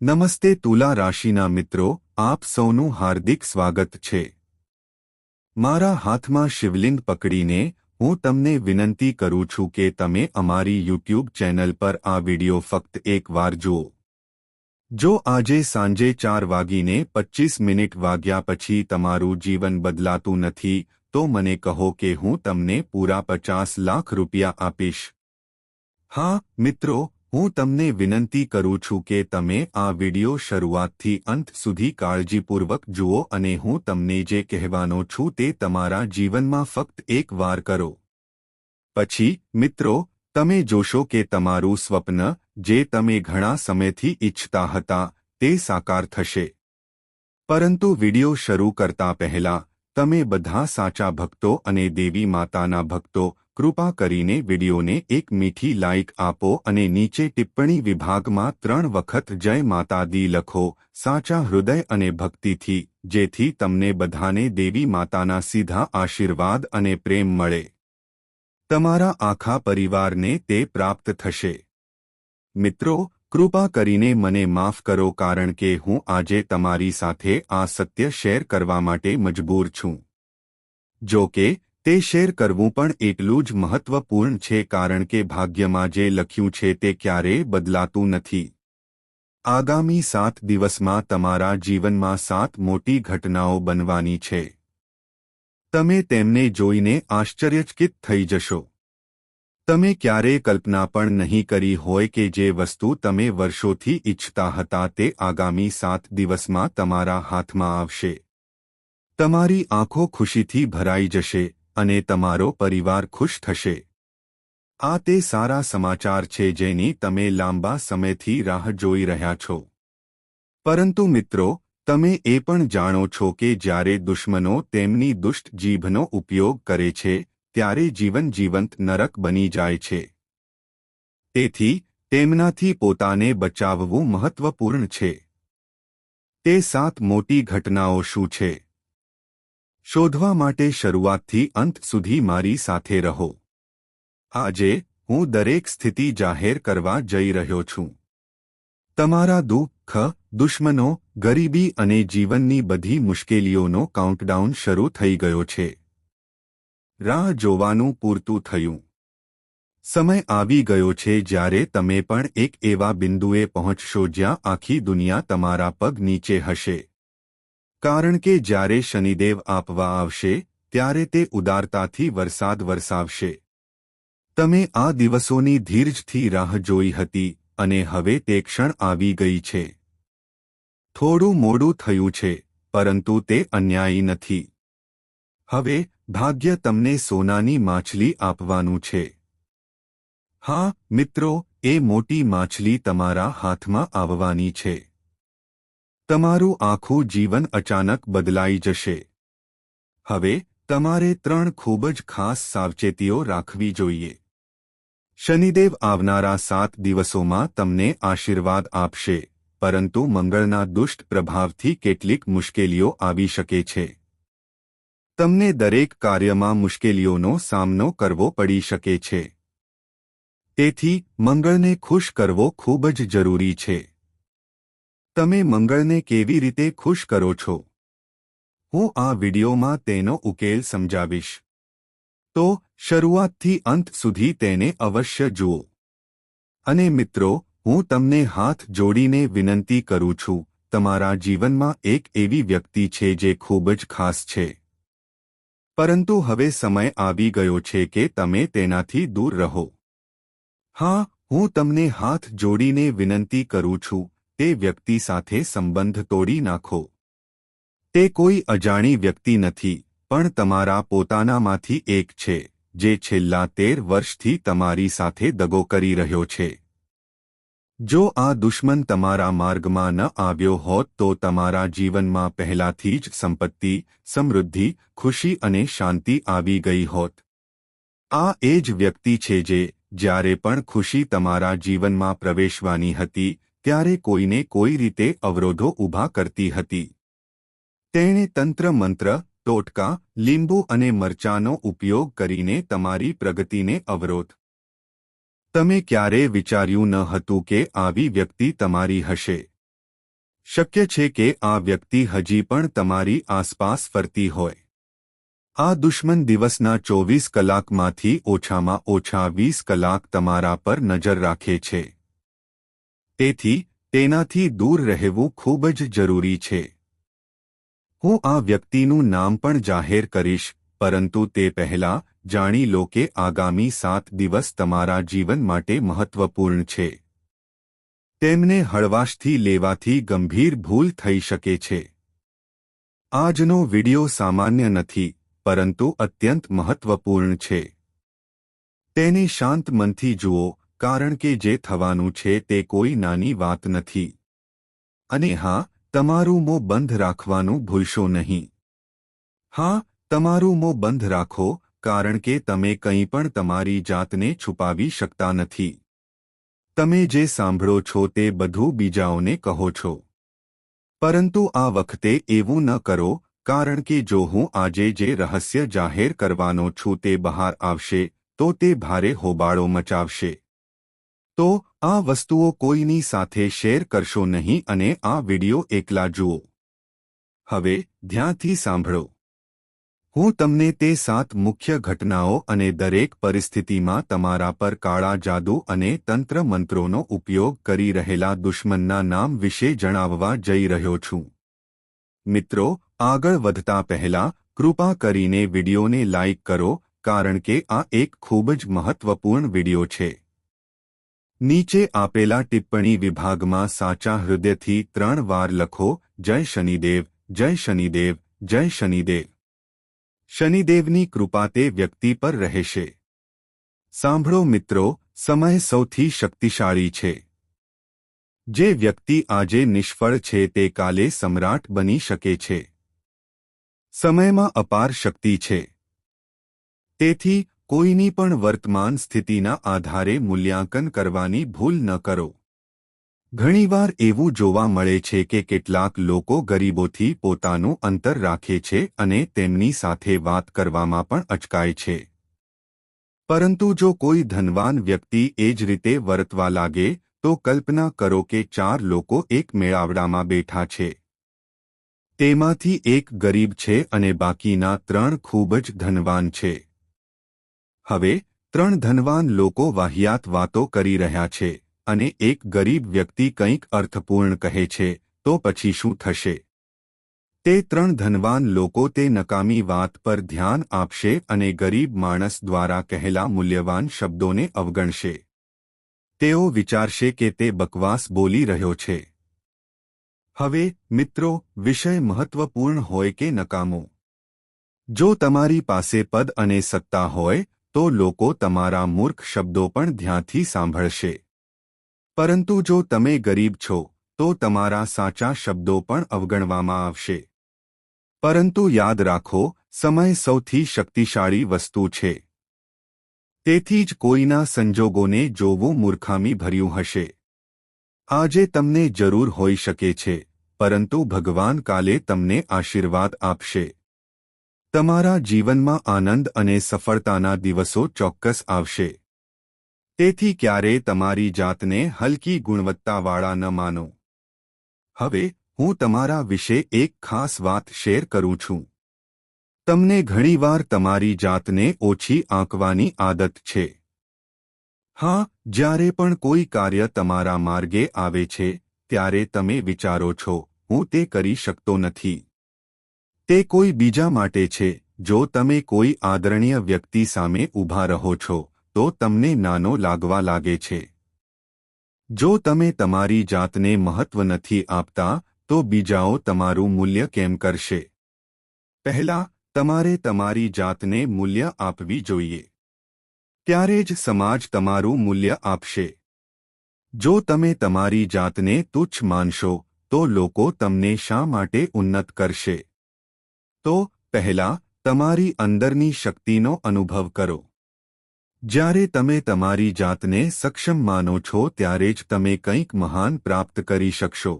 નમસ્તે તુલા રાશિના મિત્રો, આપ સૌનું હાર્દિક સ્વાગત છે. મારા હાથમાં શિવલિંગ પકડીને, હું તમને વિનંતી કરું છું કે તમે અમારી યુટ્યુબ ચેનલ પર આ વિડિયો ફક્ત એક વાર જુઓ. જો આજે સાંજે ચાર વાગીને પચ્ચીસ મિનિટ વાગ્યા પછી તમારું જીવન બદલાતું નથી, તો મને કહો કે હું તમને પૂરા પચાસ લાખ રૂપિયા આપીશ. હા, મિત્રો હું તમને વિનંતી કરું છું કે તમે આ વિડિયો શરૂઆતથી અંત સુધી કાળજીપૂર્વક જુઓ અને હું તમને જે કહેવાનો છું તે તમારા જીવનમાં ફક્ત એક વાર કરો. પછી, મિત્રો, તમે જોશો કે તમારું સ્વપ્ન, જે તમે ઘણા સમયથી ઈચ્છતા હતા, તે સાકાર થશે. પરંતુ વિડિયો શરૂ કરતા પહેલા, તમે બધા સાચા ભક્તો અને દેવી માતાના ભક્તો કૃપા કરીને વિડિયોને એક મીઠી લાઇક આપો અને નીચે ટિપ્પણી વિભાગમાં ત્રણ વખત જય માતા દી લખો, સાચા હૃદય અને ભક્તિથી, જેથી તમને બધાને દેવી માતાના સીધા આશીર્વાદ અને પ્રેમ મળે. તમારા આખા પરિવારને તે પ્રાપ્ત થશે. મિત્રો, કૃપા કરીને મને માફ કરો કારણ કે હું આજે તમારી સાથે આ સત્ય શેર કરવા માટે મજબૂર છું. જો કે તે શેર કરવું પણ એટલું જ મહત્વપૂર્ણ છે કારણ કે ભાગ્યમાં જે લખ્યું છે તે ક્યારેય બદલાતું નથી. આગામી સાત દિવસમાં તમારા જીવનમાં સાત મોટી ઘટનાઓ બનવાની છે. તમે તેમને જોઈને આશ્ચર્યચકિત થઈ જશો. તમે ક્યારેય કલ્પના પણ નહીં કરી હોય કે જે વસ્તુ તમે વર્ષોથી ઇચ્છતા હતા તે આગામી સાત દિવસમાં તમારા હાથમાં આવશે. તમારી આંખો ખુશીથી ભરાઈ જશે. અને તમારો પરિવાર ખુશ થશે. આ તે સારા સમાચાર છે જેની તમે લાંબા સમયથી રાહ જોઈ રહ્યા છો. પરંતુ મિત્રો, તમે એ પણ જાણો છો કે જ્યારે દુશ્મનો તેમની દુષ્ટ જીભનો ઉપયોગ કરે છે, ત્યારે જીવન જીવંત નરક બની જાય છે. તેથી, તેમનાથી પોતાને બચાવવું મહત્વપૂર્ણ છે. તે સાત મોટી ઘટનાઓ શું છે? શોધવા માટે શરૂઆતથી અંત સુધી મારી સાથે રહો. આજે હું દરેક સ્થિતિ જાહેર કરવા જઈ રહ્યો છું. તમારા દુઃખ, દુશ્મનો, ગરીબી અને જીવનની બધી મુશ્કેલીઓનો કાઉન્ટડાઉન શરૂ થઈ ગયો છે. રાહ જોવાનું પૂરતું થયું. સમય આવી ગયો છે જ્યારે તમે પણ એક એવા બિંદુએ પહોંચશો જ્યાં આખી દુનિયા તમારા પગ નીચે હશે. કારણ કે જ્યારે શનિદેવ આપવા આવશે, ત્યારે તે ઉદારતાથી વરસાદ વરસાવશે. તમે આ દિવસોની ધીરજથી રાહ જોઈ હતી અને હવે તે ક્ષણ આવી ગઈ છે. થોડું મોડું થયું છે, પરંતુ તે અન્યાયી નથી. હવે ભાગ્ય તમને સોનાની માછલી આપવાનું છે. હા, મિત્રો, એ મોટી માછલી તમારા હાથમાં આવવાની છે. તમારું આખું જીવન અચાનક બદલાઈ જશે. હવે તમારે ત્રણ ખૂબ જ ખાસ સાવચેતીઓ રાખવી જોઈએ. શનિદેવ આવનારા સાત દિવસોમાં તમને આશીર્વાદ આપશે, પરંતુ મંગળના દુષ્ટ પ્રભાવથી કેટલીક મુશ્કેલીઓ આવી શકે છે. તમને દરેક કાર્યમાં મુશ્કેલીઓનો સામનો કરવો પડી શકે છે. તેથી મંગળને ખુશ કરવો ખૂબ જ જરૂરી છે. તમે મંગળને કેવી રીતે ખુશ કરો છો? હું આ વિડિયોમાં તેનો ઉકેલ સમજાવીશ. તો, શરૂઆતથી અંત સુધી તેને અવશ્ય જુઓ. અને મિત્રો, હું તમને હાથ જોડીને વિનંતી કરું છું, તમારા જીવનમાં એક એવી વ્યક્તિ છે જે ખૂબ જ ખાસ છે. પરંતુ હવે સમય આવી ગયો છે કે તમે તેનાથી દૂર રહો. હા, હું તમને હાથ જોડીને વિનંતી કરું છું તે વ્યક્તિ સાથે સંબંધ તોડી નાખો. તે કોઈ અજાણી વ્યક્તિ નથી, પણ તમારા પોતાનામાંથી એક છે, જે છેલ્લા તેર વર્ષથી તમારી સાથે દગો કરી રહ્યો છે. જો આ દુશ્મન તમારા માર્ગમાં ન આવ્યો હોત તો તમારા જીવનમાં પહેલાથી જ સંપત્તિ, સમૃદ્ધિ, ખુશી અને શાંતિ આવી ગઈ હોત. આ એ જ વ્યક્તિ છે જે, જ્યારે પણ ખુશી તમારા જીવનમાં પ્રવેશવાની હતી ત્યારે કોઈને કોઈ રીતે અવરોધો ઊભા કરતી હતી. તેણે તંત્ર મંત્ર, ટોટકા, લીંબુ અને મરચાનો ઉપયોગ કરીને તમારી પ્રગતિને અવરોધ. તમે ક્યારે વિચાર્યું ન હતું કે આવી વ્યક્તિ તમારી હશે? શક્ય છે કે આ વ્યક્તિ હજી પણ તમારી આસપાસ ફરતી હોય. આ દુશ્મન દિવસના ચોવીસ કલાકમાંથી ઓછામાં ઓછા વીસ કલાક તમારા પર નજર રાખે છે. તેથી, તેનાથી દૂર રહેવું ખૂબ જ જરૂરી છે. હું આ વ્યક્તિનું નામ પણ જાહેર કરીશ, પરંતુ તે પહેલા જાણી લો કે આગામી સાત દિવસ તમારા જીવન માટે મહત્વપૂર્ણ છે. તેમને હળવાશથી લેવાથી ગંભીર ભૂલ થઈ શકે છે. આજનો વિડિયો સામાન્ય નથી, પરંતુ અત્યંત મહત્વપૂર્ણ છે. તેને શાંત મનથી જુઓ કારણ કે જે થવાનું છે તે કોઈ નાની વાત નથી. અને હા, તમારું મોં બંધ રાખવાનું ભૂલશો નહીં. હા, તમારું મોં બંધ રાખો, કારણ કે તમે કંઈ પણ તમારી જાતને છુપાવી શકતા નથી. તમે જે સાંભળો છો તે બધું બીજાઓને કહો છો. પરંતુ આ વખતે એવું ન કરો, કારણ કે જો હું આજે જે રહસ્ય જાહેર કરવાનો છું તે બહાર આવશે, તો તે ભારે હોબાળો મચાવશે. તો આ વસ્તુઓ કોઈની સાથે શેર કરશો નહીં અને આ વિડિયો એકલા જુઓ. હવે ધ્યાનથી સાંભળો. હું તમને તે સાત મુખ્ય ઘટનાઓ અને દરેક પરિસ્થિતિમાં તમારા પર કાળા જાદુ અને તંત્ર મંત્રોનો ઉપયોગ કરી રહેલા દુશ્મનના નામ વિશે જણાવવા જઈ રહ્યો છું. મિત્રો, આગળ વધતા પહેલા કૃપા કરીને વિડિયોને લાઇક કરો, કારણ કે આ એક ખૂબ જ મહત્વપૂર્ણ વિડિયો છે. નીચે આપેલા ટિપ્પણી વિભાગમાં સાચા હૃદયથી ત્રણ વાર લખો, જય શનિદેવ જય શનિદેવ જય શનિદેવ. શનિદેવની કૃપા તે વ્યક્તિ પર રહેશે. સાંભળો મિત્રો, સમય સૌથી શક્તિશાળી છે. જે વ્યક્તિ આજે નિષ્ફળ છે તે કાલે સમ્રાટ બની શકે છે. સમયમાં અપાર શક્તિ છે. તેથી કોઈની પણ વર્તમાન સ્થિતિના આધારે મૂલ્યાંકન કરવાની ભૂલ ન કરો. ઘણીવાર એવું જોવા મળે છે કે કેટલાક લોકો ગરીબોથી પોતાનું અંતર રાખે છે અને તેમની સાથે વાત કરવામાં પણ અચકાય છે. પરંતુ જો કોઈ ધનવાન વ્યક્તિ એ જ રીતે વર્તવા લાગે, તો કલ્પના કરો કે ચાર લોકો એક મેળાવડામાં બેઠા છે. તેમાંથી એક ગરીબ છે અને બાકીના ત્રણ ખૂબ જ ધનવાન છે. હવે, ત્રણ ધનવાન લોકો વાહિયાત વાતો કરી રહ્યા છે અને એક ગરીબ વ્યક્તિ કંઈક અર્થપૂર્ણ કહે છે, તો પછી શું થશે? તે ત્રણ ધનવાન લોકો તે નકામી વાત પર ધ્યાન આપશે અને ગરીબ માણસ દ્વારા કહેલા મૂલ્યવાન શબ્દોને અવગણશે. તેઓ વિચારશે કે તે બકવાસ બોલી રહ્યો છે. હવે, મિત્રો, વિષય મહત્વપૂર્ણ હોય કે નકામો? જો તમારી પાસે પદ અને સત્તા હોય તો લોકો તમારા મૂર્ખ શબ્દો પણ ધ્યાનથી સાંભળશે. પરંતુ જો તમે ગરીબ છો, તો તમારા સાચા શબ્દો પણ અવગણવામાં આવશે. પરંતુ યાદ રાખો, સમય સૌથી શક્તિશાળી વસ્તુ છે. તેથી જ કોઈના સંજોગોને જોવું મૂર્ખામી ભર્યું હશે. આજે તમને જરૂર હોઈ શકે છે, પરંતુ ભગવાન કાલે તમને આશીર્વાદ આપશે. તમારા જીવનમાં આનંદ અને સફળતાના દિવસો ચોક્કસ આવશે. તેથી ક્યારે તમારી જાતને હલકી ગુણવત્તાવાળા ન માનો. હવે, હું તમારા વિશે એક ખાસ વાત શેર કરું છું. તમને ઘણીવાર તમારી જાતને ઓછી આંકવાની આદત છે. હા, જ્યારે પણ કોઈ કાર્ય તમારા માર્ગે આવે છે, ત્યારે તમે વિચારો છો, હું તે કરી શકતો નથી. તે કોઈ બીજા માટે છે. જો તમે કોઈ આદરણીય વ્યક્તિ સામે ઊભા રહો છો, તો તમને નાનો લાગવા લાગે છે. જો તમે તમારી જાતને મહત્વ નથી આપતા, તો બીજાઓ તમારું મૂલ્ય કેમ કરશે? પહેલા, તમારે તમારી જાતને મૂલ્ય આપવી જોઈએ. ત્યારે જ સમાજ તમારું મૂલ્ય આપશે. જો તમે તમારી જાતને તુચ્છ માનશો, તો લોકો તમને શા માટે ઉન્નત કરશે? તો પહેલા તમારી અંદરની શક્તિનો અનુભવ કરો. જ્યારે તમે તમારી જાતને સક્ષમ માનો છો ત્યારે જ તમે કંઈક મહાન પ્રાપ્ત કરી શકશો.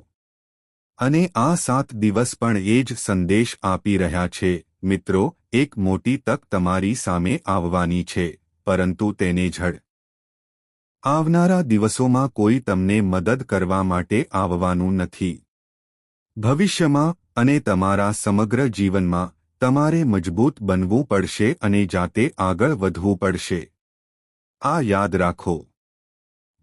અને આ સાત દિવસ પણ એ જ સંદેશ આપી રહ્યા છે, મિત્રો, એક મોટી તક તમારી સામે આવવાની છે, પરંતુ તેને ઝડ. આવનારા દિવસોમાં કોઈ તમને મદદ કરવા માટે આવવાનું નથી. ભવિષ્યમાં અને તમારા સમગ્ર જીવનમાં તમારે મજબૂત બનવું પડશે અને જાતે આગળ વધવું પડશે. આ યાદ રાખો.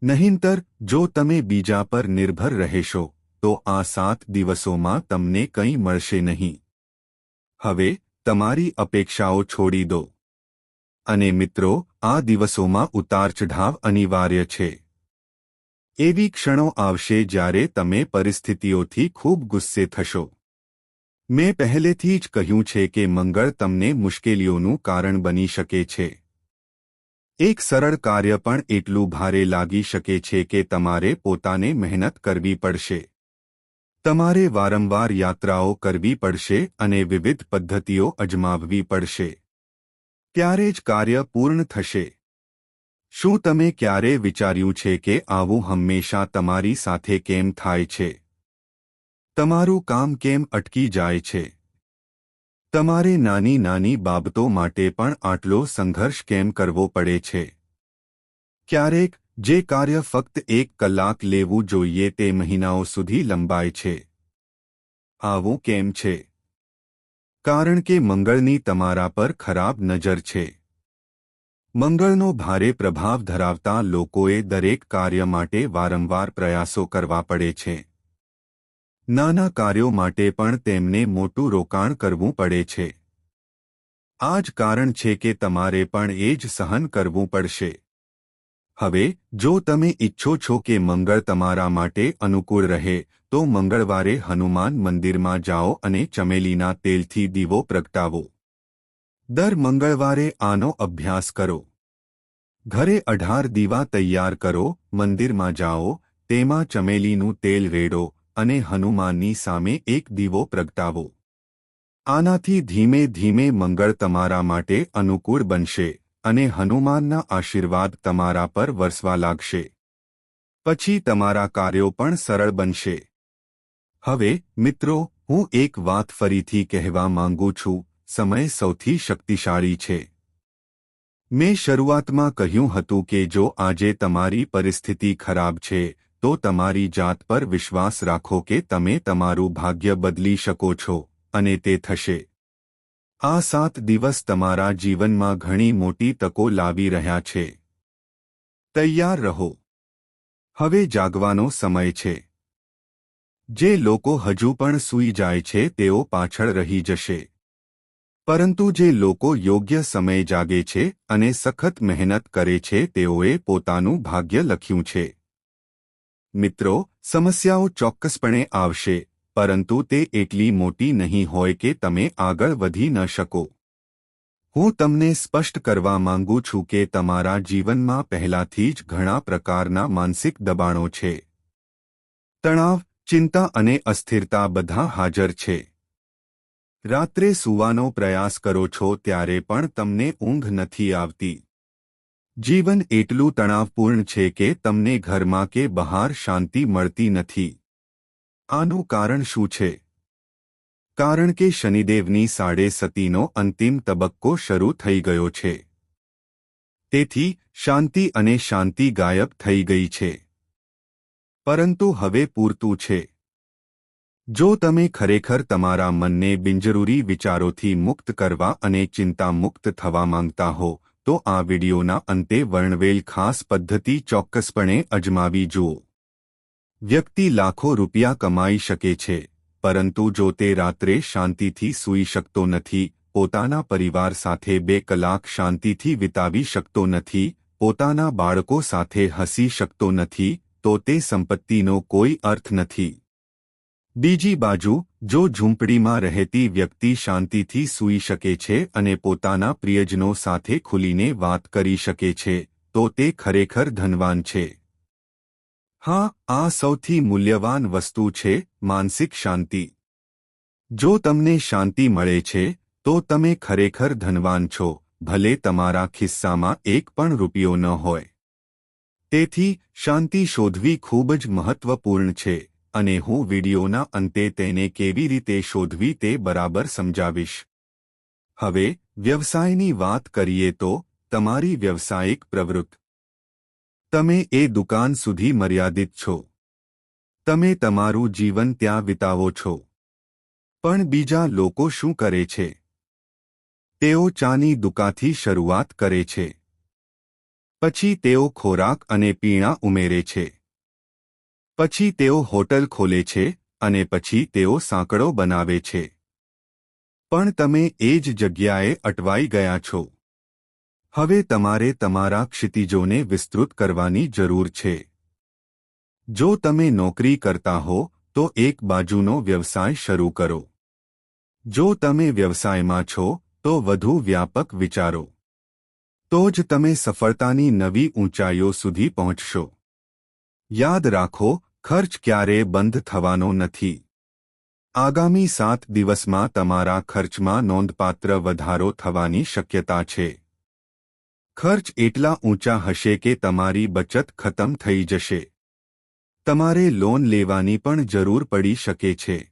નહીંતર, જો તમે બીજા પર નિર્ભર રહેશો, તો આ સાત દિવસોમાં તમને કંઈ મળશે નહીં. હવે, તમારી અપેક્ષાઓ છોડી દો. અને મિત્રો, આ દિવસોમાં ઉતાર ચઢાવ અનિવાર્ય છે. એવી ક્ષણો આવશે જ્યારે તમે પરિસ્થિતિઓથી ખૂબ ગુસ્સે થશો. મેં પહેલેથી જ કહ્યું છે કે મંગળ તમને મુશ્કેલીઓનું કારણ બની શકે છે. એક સરળ કાર્ય પણ એટલું ભારે લાગી શકે છે કે તમારે પોતાને મહેનત કરવી પડશે. તમારે વારંવાર યાત્રાઓ કરવી પડશે અને વિવિધ પદ્ધતિઓ અજમાવવી પડશે. ત્યારે જ કાર્ય પૂર્ણ થશે. શું તમે ક્યારે વિચાર્યું છે કે આવું હંમેશા તમારી સાથે કેમ થાય છે? તમારું કામ કેમ અટકી જાય છે? તમારે નાની નાની બાબતો માટે પણ આટલો સંઘર્ષ કેમ કરવો પડે છે? ક્યારેક જે કાર્ય ફક્ત એક કલાક લેવું જોઈએ તે મહિનાઓ સુધી લંબાય છે. આવું કેમ છે? કારણ કે મંગળની તમારા પર ખરાબ નજર છે. મંગળનો ભારે પ્રભાવ ધરાવતા લોકોએ દરેક કાર્ય માટે વારંવાર પ્રયાસો કરવા પડે છે. નાના કાર્યો માટે પણ તેમને મોટું રોકાણ કરવું પડે છે. આ જ કારણ છે કે તમારે પણ એ જ સહન કરવું પડશે. હવે, જો તમે ઈચ્છો છો કે મંગળ તમારા માટે અનુકૂળ રહે, તો મંગળવારે હનુમાન મંદિરમાં જાઓ અને ચમેલીના તેલથી દીવો પ્રગટાવો. દર મંગળવારે આનો અભ્યાસ કરો. ઘરે અઢાર દીવા તૈયાર કરો, મંદિરમાં જાઓ, તેમાં ચમેલીનું તેલ રેડો અને હનુમાનની સામે એક દીવો પ્રગટાવો. આનાથી ધીમે ધીમે મંગળ તમારા માટે અનુકૂળ બનશે અને હનુમાનના આશીર્વાદ તમારા પર વરસવા લાગશે. પછી તમારા કાર્યો પણ સરળ બનશે. હવે, મિત્રો, હું એક વાત ફરીથી કહેવા માંગુ છું, સમય સૌથી શક્તિશાળી છે. મેં શરૂઆતમાં કહ્યું હતું કે જો આજે તમારી પરિસ્થિતિ ખરાબ છે તો તમારી જાત પર વિશ્વાસ રાખો કે તમે તમારું ભાગ્ય બદલી શકો છો, અને તે થશે. આ સાત દિવસ તમારા જીવનમાં ઘણી મોટી તકો લાવી રહ્યા છે. તૈયાર રહો. હવે જાગવાનો સમય છે. જે લોકો હજુ પણ સૂઈ જાય છે, તેઓ પાછળ રહી જશે. પરંતુ જે લોકો યોગ્ય સમય જાગે છે અને સખત મહેનત કરે છે, તેઓએ પોતાનું ભાગ્ય લખ્યું છે. મિત્રો, સમસ્યાઓ ચોક્કસપણે આવશે, પરંતુ તે એટલી મોટી નહીં હોય કે તમે આગળ વધી ન શકો. હું તમને સ્પષ્ટ કરવા માંગુ છું કે તમારા જીવનમાં પહેલાથી જ ઘણા પ્રકારના માનસિક દબાણો છે. તણાવ, ચિંતા અને અસ્થિરતા બધા હાજર છે. રાત્રે સૂવાનો પ્રયાસ કરો છો ત્યારે પણ તમને ઊંઘ નથી આવતી. જીવન એટલું તણાવપૂર્ણ છે કે તમને ઘરમાં કે બહાર શાંતિ મળતી નથી. આનું કારણ શું છે? કારણ કે શનિદેવની સાડે સતીનો અંતિમ તબક્કો શરૂ થઈ ગયો છે. તેથી, શાંતિ અને શાંતિ ગાયબ થઈ ગઈ છે. પરંતુ હવે પૂરતું છે. જો તમે ખરેખર તમારા મનને બિનજરૂરી વિચારોથી મુક્ત કરવા અને ચિંતા મુક્ત થવા માંગતા હો તો આ વિડીયોના અંતે વર્ણવેલ ખાસ પદ્ધતિ ચોક્કસપણે અજમાવી જુઓ. વ્યક્તિ લાખો રૂપિયા કમાઈ શકે છે, પરંતુ જો તે રાત્રે શાંતિથી સૂઈ શકતો નથી, પોતાના પરિવાર સાથે બે કલાક શાંતિથી વિતાવી શકતો નથી, પોતાના બાળકો સાથે હસી શકતો નથી, તો તે સંપત્તિનો કોઈ અર્થ નથી. બીજી બાજુ, જો ઝૂંપડીમાં રહેતી વ્યક્તિ શાંતિથી સૂઈ શકે છે અને પોતાના પ્રિયજનો સાથે ખુલીને વાત કરી શકે છે, તો તે ખરેખર ધનવાન છે. હા, આ સૌથી મૂલ્યવાન વસ્તુ છે, માનસિક શાંતિ. જો તમને શાંતિ મળે છે, તો તમે ખરેખર ધનવાન છો, ભલે તમારા ખિસ્સામાં એક પણ રૂપિયો ન હોય. તેથી, શાંતિ શોધવી ખૂબ જ મહત્વપૂર્ણ છે. અને હું વિડીયોના અંતે તેને કેવી રીતે શોધવી તે બરાબર સમજાવીશ. હવે, વ્યવસાયની વાત કરીએ તો, તમારી વ્યવસાયિક પ્રવૃત્ત. તમે એ દુકાન સુધી મર્યાદિત છો. તમે તમારું જીવન ત્યાં વિતાવો છો. પણ બીજા લોકો શું કરે છે? તેઓ ચાની દુકાથી શરૂઆત કરે છે. પછી તેઓ ખોરાક અને પીણા ઉમેરે છે. પછી તેઓ હોટલ ખોલે છે અને પછી તેઓ સાંકળો બનાવે છે. પણ તમે એ જ જગ્યાએ અટવાઈ ગયા છો. હવે તમારે તમારા ક્ષિતિજોને વિસ્તૃત કરવાની જરૂર છે. જો તમે નોકરી કરતા હો, તો એક બાજુનો વ્યવસાય શરૂ કરો. જો તમે વ્યવસાયમાં છો, તો વધુ વ્યાપક વિચારો. તો જ તમે સફળતાની નવી ઊંચાઈઓ સુધી પહોંચશો. યાદ રાખો, ખર્ચ ક્યારેય બંધ થવાનો નથી. આગામી સાત દિવસમાં તમારા ખર્ચમાં નોંધપાત્ર વધારો થવાની શક્યતા છે. ખર્ચ એટલા ઊંચા હશે કે તમારી બચત ખતમ થઈ જશે. તમારે લોન લેવાની પણ જરૂર પડી શકે છે.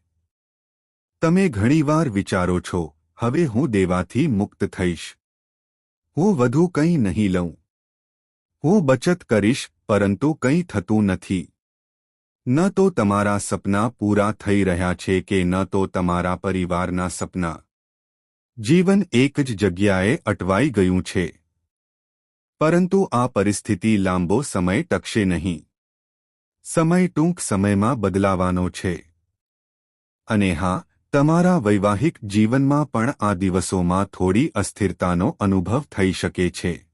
તમે ઘણીવાર વિચારો છો, હવે હું દેવાથી મુક્ત થઈશ. હું વધુ કંઈ નહીં લઉં. હું બચત કરીશ પરંતુ કંઈ થતું નથી. ન તો તમારા સપના પૂરા થઈ રહ્યા છે કે ન તો તમારા પરિવારના સપના. જીવન એક જ જગ્યાએ અટવાઈ ગયું છે. પરંતુ આ પરિસ્થિતિ લાંબો સમય ટકશે નહીં. સમય ટૂંક સમયમાં બદલાવાનો છે. અને હા, તમારા વૈવાહિક જીવનમાં પણ આ દિવસોમાં થોડી અસ્થિરતાનો અનુભવ થઈ શકે છે.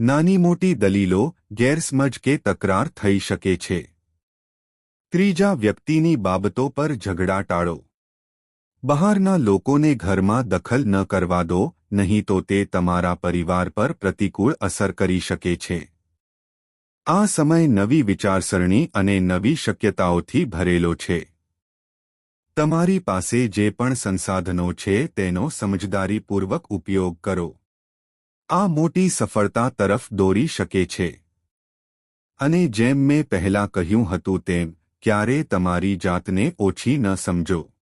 નાની મોટી દલીલો ગેરસમજ કે તકરાર થઈ શકે છે. ત્રીજા વ્યક્તિની બાબતો પર ઝઘડા ટાળો. બહારના લોકોને ઘરમાં દખલ ન કરવા દો, નહીં તો તે તમારા પરિવાર પર પ્રતિકૂળ અસર કરી શકે છે. આ સમય નવી વિચારસરણી અને નવી શક્યતાઓથી ભરેલો છે. તમારી પાસે જે પણ સંસાધનો છે તેનો સમજદારીપૂર્વક ઉપયોગ કરો. આ મોટી સફળતા તરફ દોરી શકે છે. અને જેમ મેં પહેલાં કહ્યું હતું તેમ, ક્યારે તમારી જાતને ઓછી ન સમજો.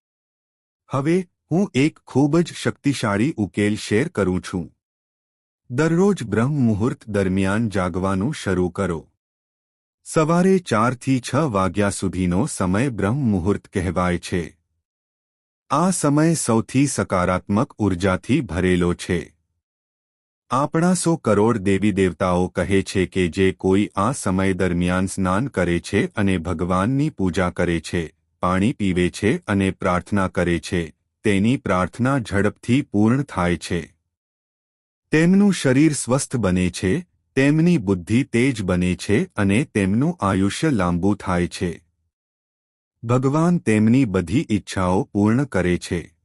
હવે, હું એક ખૂબ જ શક્તિશાળી ઉકેલ શેર કરું છું. દરરોજ બ્રહ્મ મુહૂર્ત દરમિયાન જાગવાનું શરૂ કરો. સવારે ચારથી છ વાગ્યા સુધીનો સમય બ્રહ્મ મુહૂર્ત કહેવાય છે. આ સમય સૌથી સકારાત્મક ઉર્જાથી ભરેલો છે. આપણા સો કરોડ દેવી દેવતાઓ કહે છે કે જે કોઈ આ સમય દરમિયાન સ્નાન કરે છે અને ભગવાનની પૂજા કરે છે, પાણી પીવે છે અને પ્રાર્થના કરે છે, તેની પ્રાર્થના ઝડપથી પૂર્ણ થાય છે. તેમનું શરીર સ્વસ્થ બને છે, તેમની બુદ્ધિ તેજ બને છે અને તેમનું આયુષ્ય લાંબુ થાય છે. ભગવાન તેમની બધી ઈચ્છાઓ પૂર્ણ કરે છે.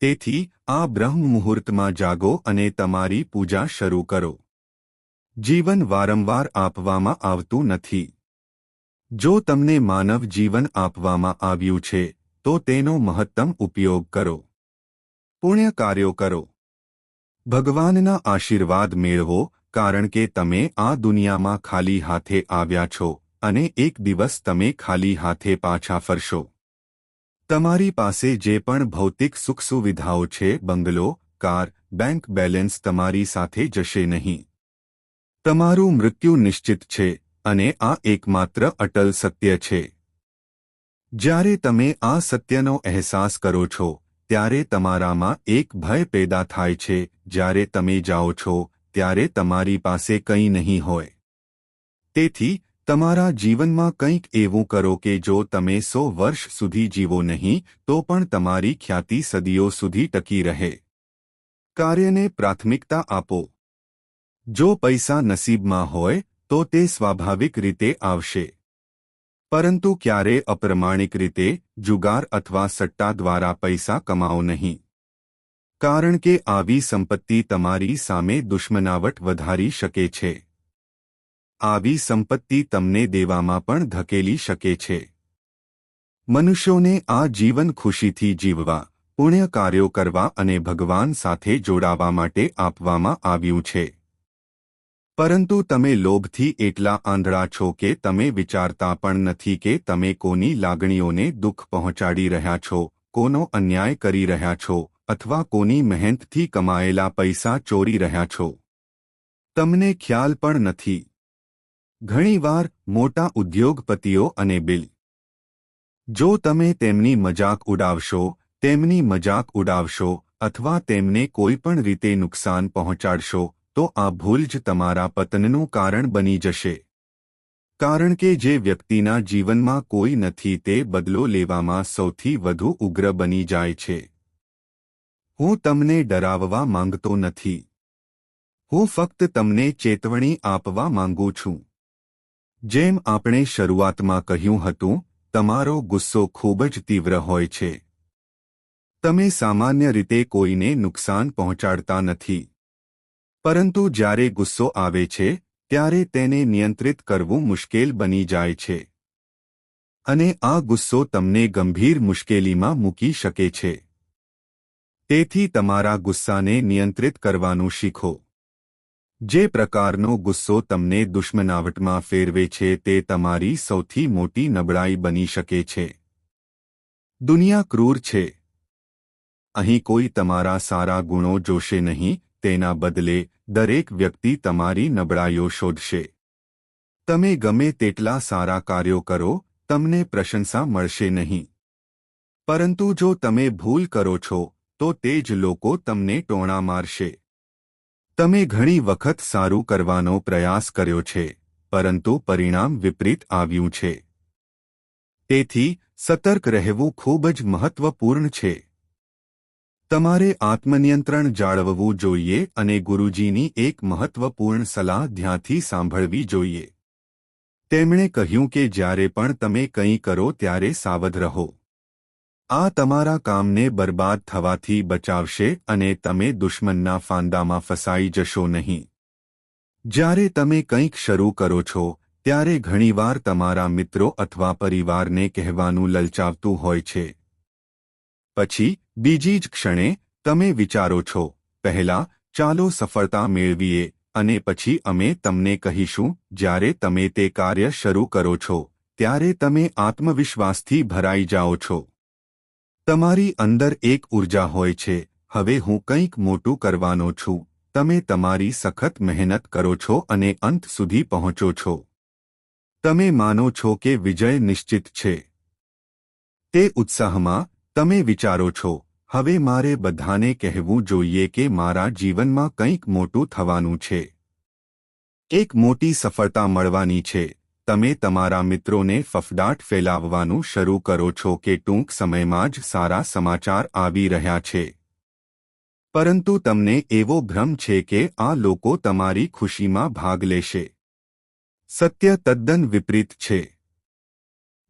તેથી આ બ્રહ્મ મુહૂર્તમાં જાગો અને તમારી પૂજા શરૂ કરો. જીવન વારંવાર આપવામાં આવતું નથી. જો તમને માનવ જીવન આપવામાં આવ્યું છે, તો તેનો મહત્તમ ઉપયોગ કરો. પુણ્ય કાર્યો કરો. ભગવાનના આશીર્વાદ મેળવો, કારણ કે તમે આ દુનિયામાં ખાલી હાથે આવ્યા છો અને એક દિવસ તમે ખાલી હાથે પાછા ફરશો. તમારી પાસે જે પણ ભૌતિક સુખ સુવિધાઓ છે, બંગલો, કાર, બેંક બેલેન્સ તમારી સાથે જશે નહીં. તમારું મૃત્યુ નિશ્ચિત છે અને આ એકમાત્ર અટલ સત્ય છે. જ્યારે તમે આ સત્યનો અહેસાસ કરો છો, ત્યારે તમારામાં એક ભય પેદા થાય છે, જ્યારે તમે જાઓ છો, ત્યારે તમારી પાસે કંઈ નહીં હોય. તેથી તમારા જીવનમાં કંઈક એવું કરો કે જો તમે સો વર્ષ સુધી જીવો નહીં, તો પણ તમારી ખ્યાતિ સદીઓ સુધી ટકી રહે. કાર્યને પ્રાથમિકતા આપો. જો પૈસા નસીબમાં હોય, તો તે સ્વાભાવિક રીતે આવશે. પરંતુ ક્યારે અપ્રમાણિક રીતે, જુગાર અથવા સટ્ટા દ્વારા પૈસા કમાઓ નહીં. કારણ કે આવી સંપત્તિ તમારી સામે દુશ્મનાવટ વધારી શકે છે. આવી સંપત્તિ તમને દેવામાં પણ ધકેલી શકે છે. મનુષ્યોને આ જીવન ખુશીથી જીવવા, પુણ્ય કાર્યો કરવા અને ભગવાન સાથે જોડાવા માટે આપવામાં આવ્યું છે. પરંતુ તમે લોભથી એટલા આંધળા છો કે તમે વિચારતા પણ નથી કે તમે કોની લાગણીઓને દુઃખ પહોંચાડી રહ્યા છો, કોનો અન્યાય કરી રહ્યા છો, અથવા કોની મહેનતથી કમાયેલા પૈસા ચોરી રહ્યા છો. તમને ખ્યાલ પણ નથી. ઘણીવાર મોટા ઉદ્યોગપતિઓ અને બિલ. જો તમે તેમની મજાક ઉડાવશો, તેમની મજાક ઉડાવશો અથવા તેમને કોઈ પણ રીતે નુકસાન પહોંચાડશો, તો આ ભૂલ જ તમારા પતનનું કારણ બની જશે. કારણ કે જે વ્યક્તિના જીવનમાં કોઈ નથી તે બદલો લેવામાં સૌથી વધુ ઉગ્ર બની જાય છે. હું તમને ડરાવવા માંગતો નથી. હું ફક્ત તમને ચેતવણી આપવા માંગુ છું. જેમ આપણે શરૂઆતમાં કહ્યું હતું, તમારો ગુસ્સો ખૂબ જ તીવ્ર હોય છે. તમે સામાન્ય રીતે કોઈને નુકસાન પહોંચાડતા નથી. પરંતુ જ્યારે ગુસ્સો આવે છે, ત્યારે તેને નિયંત્રિત કરવું મુશ્કેલ બની જાય છે. અને આ ગુસ્સો તમને ગંભીર મુશ્કેલીમાં મૂકી શકે છે. તેથી તમારા ગુસ્સાને નિયંત્રિત કરવાનું શીખો. જે પ્રકારનો ગુસ્સો તમને દુશ્મનાવટમાં ફેરવે છે તે તમારી સૌથી મોટી નબળાઈ બની શકે છે. દુનિયા ક્રૂર છે. અહીં કોઈ તમારા સારા ગુણો જોશે નહીં, તેના બદલે દરેક વ્યક્તિ તમારી નબળાઈઓ શોધશે. તમે ગમે તેટલા સારા કાર્યો કરો, તમને પ્રશંસા મળશે નહીં. પરંતુ જો તમે ભૂલ કરો છો, તો તે જ લોકો તમને ટોણા મારશે. તમે ઘણી વખત સારું કરવાનો પ્રયાસ કર્યો છે, પરંતુ પરિણામ વિપરીત આવ્યું છે. તેથી, સતર્ક રહેવું ખૂબ જ મહત્વપૂર્ણ છે. તમારે આત્મનિયંત્રણ જાળવવું જોઈએ અને ગુરુજીની એક મહત્વપૂર્ણ સલાહ ધ્યાનથી સાંભળવી જોઈએ. તેમણે કહ્યું કે જ્યારે પણ તમે કંઈ કરો ત્યારે સાવધ રહો. આ તમારા કામને બરબાદ થવાથી બચાવશે અને તમે દુશ્મનના ફાંદામાં ફસાઈ જશો નહીં. જ્યારે તમે કંઈક શરૂ કરો છો, ત્યારે ઘણીવાર તમારા મિત્રો અથવા પરિવારને કહેવાનું લલચાવતું હોય છે. પછી, બીજી જ ક્ષણે, તમે વિચારો છો, પહેલા, ચાલો સફળતા મેળવીએ અને પછી અમે તમને કહીશું, જ્યારે તમે તે કાર્ય શરૂ કરો છો, ત્યારે તમે આત્મવિશ્વાસથી ભરાઈ જાઓ છો. તમારી અંદર એક ઊર્જા હોય છે. હવે હું કંઈક મોટું કરવાનો છું. તમે તમારી સખત મહેનત કરો છો અને અંત સુધી પહોંચો છો. તમે માનો છો કે વિજય નિશ્ચિત છે. તે ઉત્સાહમાં તમે વિચારો છો. હવે મારે બધાને કહેવું જોઈએ કે મારા જીવનમાં કંઈક મોટું થવાનું છે. એક મોટી સફળતા મળવાની છે. તમે તમારા મિત્રોને ફફડાટ ફેલાવવાનું શરૂ કરો છો કે ટૂંક સમયમાં જ સારા સમાચાર આવી રહ્યા છે. પરંતુ તમને એવો ભ્રમ છે કે આ લોકો તમારી ખુશીમાં ભાગ લેશે. સત્ય તદ્દન વિપરીત છે.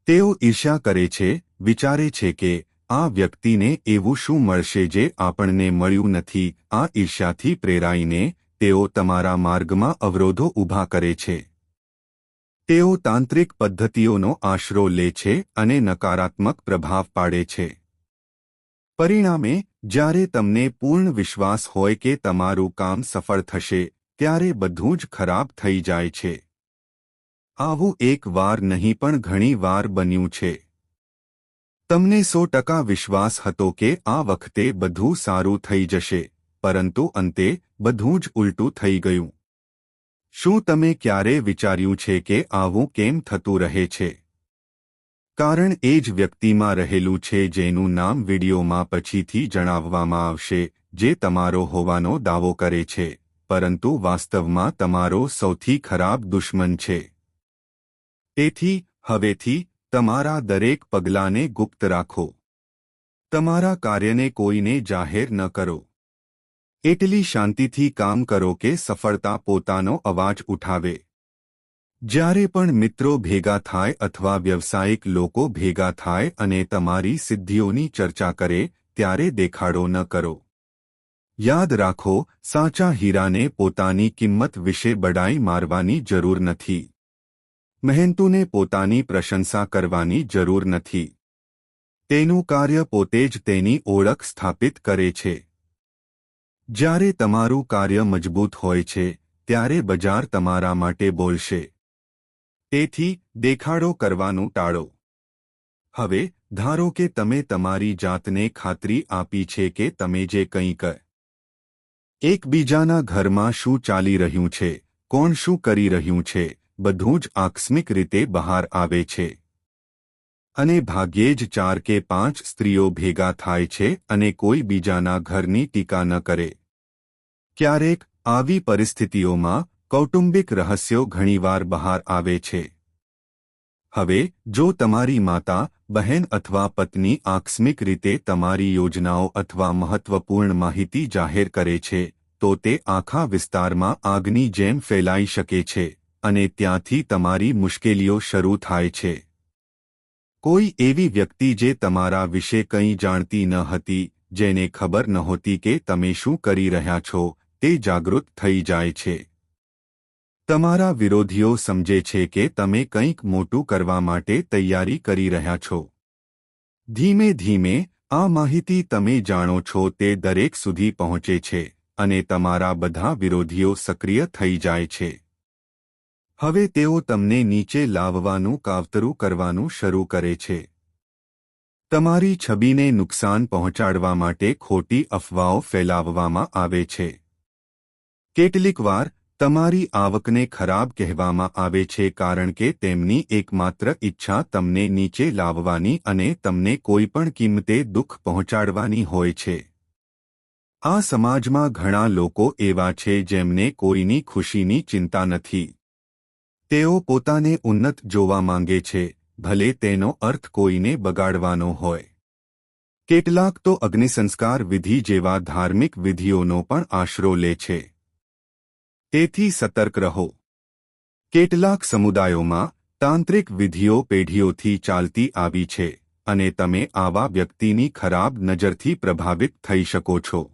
તેઓ ઈર્ષ્યા કરે છે, વિચારે છે કે આ વ્યક્તિને એવું શું મળશે જે આપણને મળ્યું નથી, આ ઈર્ષ્યાથી પ્રેરાઈને તેઓ તમારા માર્ગમાં અવરોધો ઊભા કરે છે. તેઓ તાંત્રિક પદ્ધતિઓનો આશરો લે છે અને નકારાત્મક પ્રભાવ પાડે છે. પરિણામે, જ્યારે તમને પૂર્ણ વિશ્વાસ હોય કે તમારું કામ સફળ થશે, ત્યારે બધું જ ખરાબ થઈ જાય છે. આવું એક વાર નહીં પણ ઘણી વાર બન્યું છે. તમને સો ટકા વિશ્વાસ હતો કે આ વખતે બધું સારું થઈ જશે, પરંતુ અંતે બધું જ ઉલટું થઈ ગયું. શું તમે ક્યારે વિચાર્યું છે કે આવું કેમ થતું રહે છે? કારણ એ જ વ્યક્તિમાં રહેલું છે જેનું નામ વિડીયોમાં પછીથી જણાવવામાં આવશે, જે તમારો હોવાનો દાવો કરે છે, પરંતુ વાસ્તવમાં તમારો સૌથી ખરાબ દુશ્મન છે. તેથી, હવેથી, તમારા દરેક પગલાંને ગુપ્ત રાખો. તમારા કાર્યને કોઈને જાહેર ન કરો. એટલી શાંતિથી કામ કરો કે સફળતા પોતાનો અવાજ ઉઠાવે. જ્યારે પણ મિત્રો ભેગા થાય અથવા વ્યવસાયિક લોકો ભેગા થાય અને તમારી સિદ્ધિઓની ચર્ચા કરે, ત્યારે દેખાડો ન કરો. યાદ રાખો, સાચા હીરાને પોતાની કિંમત વિશે બડાઈ મારવાની જરૂર નથી. મહેનતુને પોતાની પ્રશંસા કરવાની જરૂર નથી. તેનું કાર્ય પોતે જ તેની ઓળખ સ્થાપિત કરે છે. જ્યારે તમારું કાર્ય મજબૂત હોય છે, ત્યારે બજાર તમારા માટે બોલશે. તેથી, દેખાડો કરવાનું ટાળો. હવે, ધારો કે તમે તમારી જાતને ખાતરી આપી છે કે તમે જે કંઈ કંઈક એકબીજાના ઘરમાં શું ચાલી રહ્યું છે, કોણ શું કરી રહ્યું છે, બધું જ આકસ્મિક રીતે બહાર આવે છે. અને ભાગ્યે જ ચાર કે પાંચ સ્ત્રીઓ ભેગા થાય છે અને કોઈ બીજાના ઘરની ટીકા ન કરે. ક્યારેક આવી પરિસ્થિતિઓમાં કૌટુંબિક રહસ્યો ઘણીવાર બહાર આવે છે. હવે, જો તમારી માતા, બહેન અથવા પત્ની આકસ્મિક રીતે તમારી યોજનાઓ અથવા મહત્વપૂર્ણ માહિતી જાહેર કરે છે, તો તે આખા વિસ્તારમાં આગની જેમ ફેલાઈ શકે છે અને ત્યાંથી તમારી મુશ્કેલીઓ શરૂ થાય છે. કોઈ એવી વ્યક્તિ જે તમારા વિશે કંઈ જાણતી ન હતી, જેને ખબર નહોતી કે તમે શું કરી રહ્યા છો, તે જાગૃત થઈ જાય છે. તમારા વિરોધીઓ સમજે છે કે તમે કંઈક મોટું કરવા માટે તૈયારી કરી રહ્યા છો. ધીમે ધીમે, આ માહિતી તમે જાણો છો તે દરેક સુધી પહોંચે છે, અને તમારા બધા વિરોધીઓ સક્રિય થઈ જાય છે. હવે તેઓ તમને નીચે લાવવાનું, કાવતરું કરવાનું શરૂ કરે છે. તમારી છબીને નુકસાન પહોંચાડવા માટે ખોટી અફવાઓ ફેલાવવામાં આવે છે. કેટલીકવાર તમારી આવકને ખરાબ કહેવામાં આવે છે કારણ કે તેમની એકમાત્ર ઈચ્છા તમને નીચે લાવવાની અને તમને કોઈપણ કિંમતે દુઃખ પહોંચાડવાની હોય છે. આ સમાજમાં ઘણા લોકો એવા છે જેમને કોઈની ખુશીની ચિંતા નથી. તેઓ પોતાને ઉન્નત જોવા માંગે છે, ભલે તેનો અર્થ કોઈને બગાડવાનો હોય. કેટલાક તો અગ્નિસંસ્કાર વિધિ જેવા ધાર્મિક વિધિઓનો પણ આશરો લે છે. તેથી સતર્ક રહો. કેટલાક સમુદાયોમાં તાંત્રિક વિધિઓ પેઢીઓથી ચાલતી આવી છે, અને તમે આવા વ્યક્તિની ખરાબ નજરથી પ્રભાવિત થઈ શકો છો.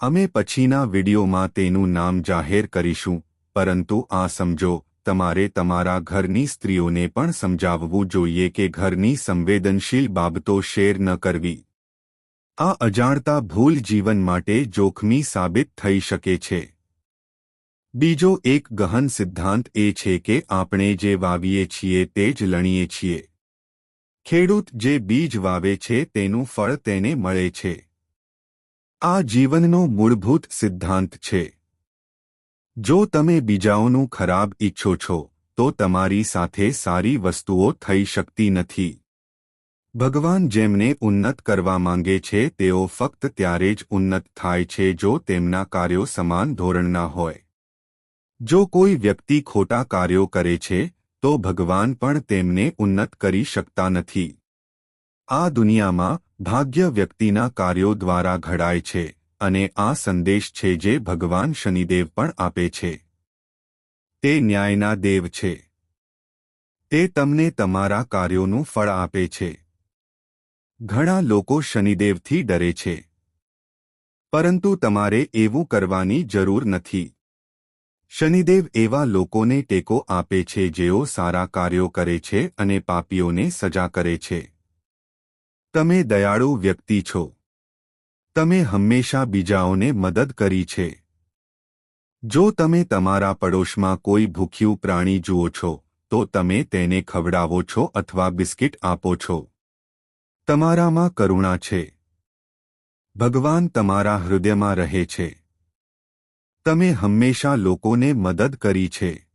અમે પછીના વિડીયોમાં તેનું નામ જાહેર કરીશું, પરંતુ આ સમજો તમારે તમારા ઘરની સ્ત્રીઓને પણ સમજાવવું જોઈએ કે ઘરની સંવેદનશીલ બાબતો શેર ન કરવી. આ અજાણતા ભૂલ જીવન માટે જોખમી સાબિત થઈ શકે છે. બીજો એક ગહન સિદ્ધાંત એ છે કે આપણે જે વાવીએ છીએ તે જ લણીએ છીએ. ખેડૂત જે બીજ વાવે છે તેનું ફળ તેને મળે છે. આ જીવનનો મૂળભૂત સિદ્ધાંત છે. જો તમે બીજાઓનું ખરાબ ઈચ્છો છો, તો તમારી સાથે સારી વસ્તુઓ થઈ શકતી નથી. ભગવાન જેમને ઉન્નત કરવા માંગે છે, તેઓ ફક્ત ત્યારે જ ઉન્નત થાય છે જો તેમના કાર્યો સમાન ધોરણના હોય. જો કોઈ વ્યક્તિ ખોટા કાર્યો કરે છે, તો ભગવાન પણ તેમને ઉન્નત કરી શકતા નથી. આ દુનિયામાં ભાગ્ય વ્યક્તિના કાર્યો દ્વારા ઘડાય છે. અને આ સંદેશ છે જે ભગવાન શનિદેવ પણ આપે છે. તે ન્યાયના દેવ છે. તે તમને તમારા કાર્યોનું ફળ આપે છે. ઘણા લોકો શનિદેવથી ડરે છે. પરંતુ તમારે એવું કરવાની જરૂર નથી. શનિદેવ એવા લોકોને ટેકો આપે છે જેઓ સારા કાર્યો કરે છે અને પાપીઓને સજા કરે છે. તમે દયાળુ વ્યક્તિ છો. તમે હંમેશા બીજાઓને મદદ કરી છે. જો તમે તમારા પડોશમાં કોઈ ભૂખ્યું પ્રાણી જુઓ છો, તો તમે તેને ખવડાવો છો અથવા બિસ્કિટ આપો છો. તમારામાં કરુણા છે. ભગવાન તમારા હૃદયમાં રહે છે. તમે હંમેશા લોકોને મદદ કરી છે.